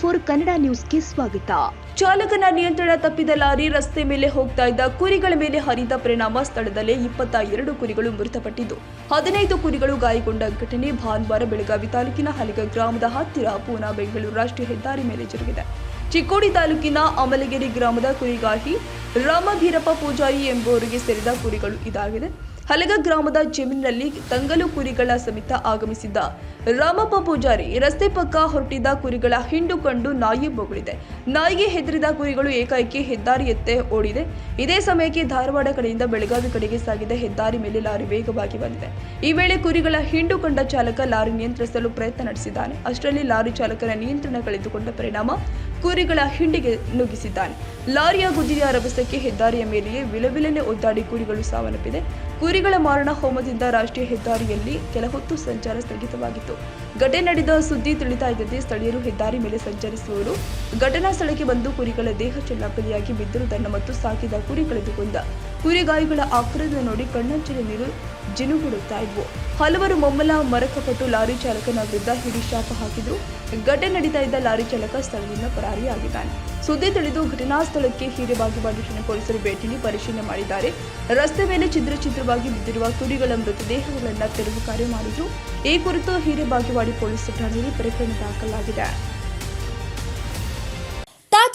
Four Kannada ನ್ಯೂಸ್ಗೆ ಸ್ವಾಗತ. ಚಾಲಕನ ನಿಯಂತ್ರಣ ತಪ್ಪಿದ ಲಾರಿ ರಸ್ತೆ ಮೇಲೆ ಹೋಗ್ತಾ ಇದ್ದ ಕುರಿಗಳ ಮೇಲೆ ಹರಿದ ಪರಿಣಾಮ ಸ್ಥಳದಲ್ಲೇ ಇಪ್ಪತ್ತ ಎರಡು ಕುರಿಗಳು ಮೃತಪಟ್ಟಿದ್ದು. ಹದಿನೈದು ಕುರಿಗಳು ಗಾಯಗೊಂಡ ಘಟನೆ ಭಾನುವಾರ ಬೆಳಗಾವಿ ತಾಲೂಕಿನ ಹಲಿಗ ಗ್ರಾಮದ ಹತ್ತಿರ ಪೂನಾ, ಬೆಂಗಳೂರು ರಾಷ್ಟ್ರೀಯ ಹೆದ್ದಾರಿ ಮೇಲೆ ಜರುಗಿದೆ. ಚಿಕ್ಕೋಡಿ ತಾಲೂಕಿನ ಅಮಲಗಿರಿ ಗ್ರಾಮದ ಕುರಿಗಾಹಿ ರಾಮಭೀರಪ್ಪ ಪೂಜಾರಿ ಎಂಬುವರಿಗೆ ಸೇರಿದ ಕುರಿಗಳು ಇದಾಗಿದೆ. ಹಲಗ ಗ್ರಾಮದ ಜಮೀನಿನಲ್ಲಿ ತಂಗಲು ಕುರಿಗಳ ಸಮೇತ ಆಗಮಿಸಿದ್ದ ರಾಮಪ್ಪ ಪೂಜಾರಿ ರಸ್ತೆ ಪಕ್ಕ ಹೊರಟಿದ್ದ ಕುರಿಗಳ ಹಿಂಡು ಕಂಡು ನಾಯಿ ಬೊಗಳಿದೆ. ನಾಯಿಗೆ ಹೆದರಿದ ಕುರಿಗಳು ಏಕಾಏಕಿ ಹೆದ್ದಾರಿಯತ್ತೆ ಓಡಿದೆ. ಇದೇ ಸಮಯಕ್ಕೆ ಧಾರವಾಡ ಕಡೆಯಿಂದ ಬೆಳಗಾವಿ ಕಡೆಗೆ ಸಾಗಿದ ಹೆದ್ದಾರಿ ಮೇಲೆ ಲಾರಿ ವೇಗವಾಗಿ ಬಂದಿದೆ. ಈ ವೇಳೆ ಕುರಿಗಳ ಹಿಂಡು ಕಂಡ ಚಾಲಕ ಲಾರಿ ನಿಯಂತ್ರಿಸಲು ಪ್ರಯತ್ನ ನಡೆಸಿದ್ದಾನೆ. ಅಷ್ಟರಲ್ಲಿ ಲಾರಿ ಚಾಲಕನ ನಿಯಂತ್ರಣ ಕಳೆದುಕೊಂಡ ಪರಿಣಾಮ ಕುರಿಗಳ ಹಿಂಡಿಗೆ ನುಗ್ಗಿಸಿದ್ದಾನೆ. ಲಾರಿಯ ಗುದಿಯ ರಭಸಕ್ಕೆ ಹೆದ್ದಾರಿಯ ಮೇಲೆಯೇ ವಿಲವಿಲನೆ ಒದ್ದಾಡಿ ಕುರಿಗಳು ಸಾವನ್ನಪ್ಪಿದೆ. ಕುರಿಗಳ ಮಾರಣ ಹೋಮದಿಂದ ರಾಷ್ಟ್ರೀಯ ಹೆದ್ದಾರಿಯಲ್ಲಿ ಕೆಲ ಹೊತ್ತು ಸಂಚಾರ ಸ್ಥಗಿತವಾಗಿತ್ತು. ಘಟನೆ ನಡೆದ ಸುದ್ದಿ ತಿಳಿತಾ ಇದ್ದಂತೆ ಸ್ಥಳೀಯರು ಹೆದ್ದಾರಿ ಮೇಲೆ ಸಂಚರಿಸುವವರು ಘಟನಾ ಸ್ಥಳಕ್ಕೆ ಬಂದು ಕುರಿಗಳ ದೇಹ ಚೆನ್ನಪ್ಪಲಿಯಾಗಿ ಬಿದ್ದರು ತನ್ನ ಮತ್ತು ಸಾಕಿದ ಕುರಿ ಕಳೆದುಕೊಂಡ. ಕುರಿಗಾಯಿಗಳ ಆಕ್ರದ ನೋಡಿ ಕಣ್ಣಂಚಲ ನೀರು ಜಿನುಗುಡುತ್ತಾ ಇದ್ವು. ಹಲವರು ಮೊಮ್ಮಲ ಮರಕಪಟ್ಟು ಲಾರಿ ಚಾಲಕನ ವಿರುದ್ಧ ಹಿಡಿ ಶಾಪ ಹಾಕಿದ್ರು. ಘಟನೆ ನಡೀತಾ ಇದ್ದ ಲಾರಿ ಚಾಲಕ ಸ್ಥಳದಿಂದ ಪರಾರಿಯಾಗಿದ್ದಾನೆ ಸುದ್ದಿ ತಿಳಿದು ಘಟನಾ ಸ್ಥಳಕ್ಕೆ ಹಿರೇಬಾಗೇವಾಡಿ ಠಾಣೆ ಪೊಲೀಸರು ಭೇಟಿ ನೀಡಿ ಪರಿಶೀಲನೆ ಮಾಡಿದ್ದಾರೆ. ರಸ್ತೆ ಮೇಲೆ ಛಿದ್ರ ಛಿದ್ರವಾಗಿ ಬಿದ್ದಿರುವ ಕುರಿಗಳ ಮೃತದೇಹಗಳನ್ನು ತೆರವು ಕಾರ್ಯ ಮಾಡಿದ್ರು. ಈ ಕುರಿತು ಹಿರೇಬಾಗೇವಾಡಿ ಪೊಲೀಸ್ ಠಾಣೆಯಲ್ಲಿ ಪ್ರಕರಣ ದಾಖಲಾಗಿದೆ.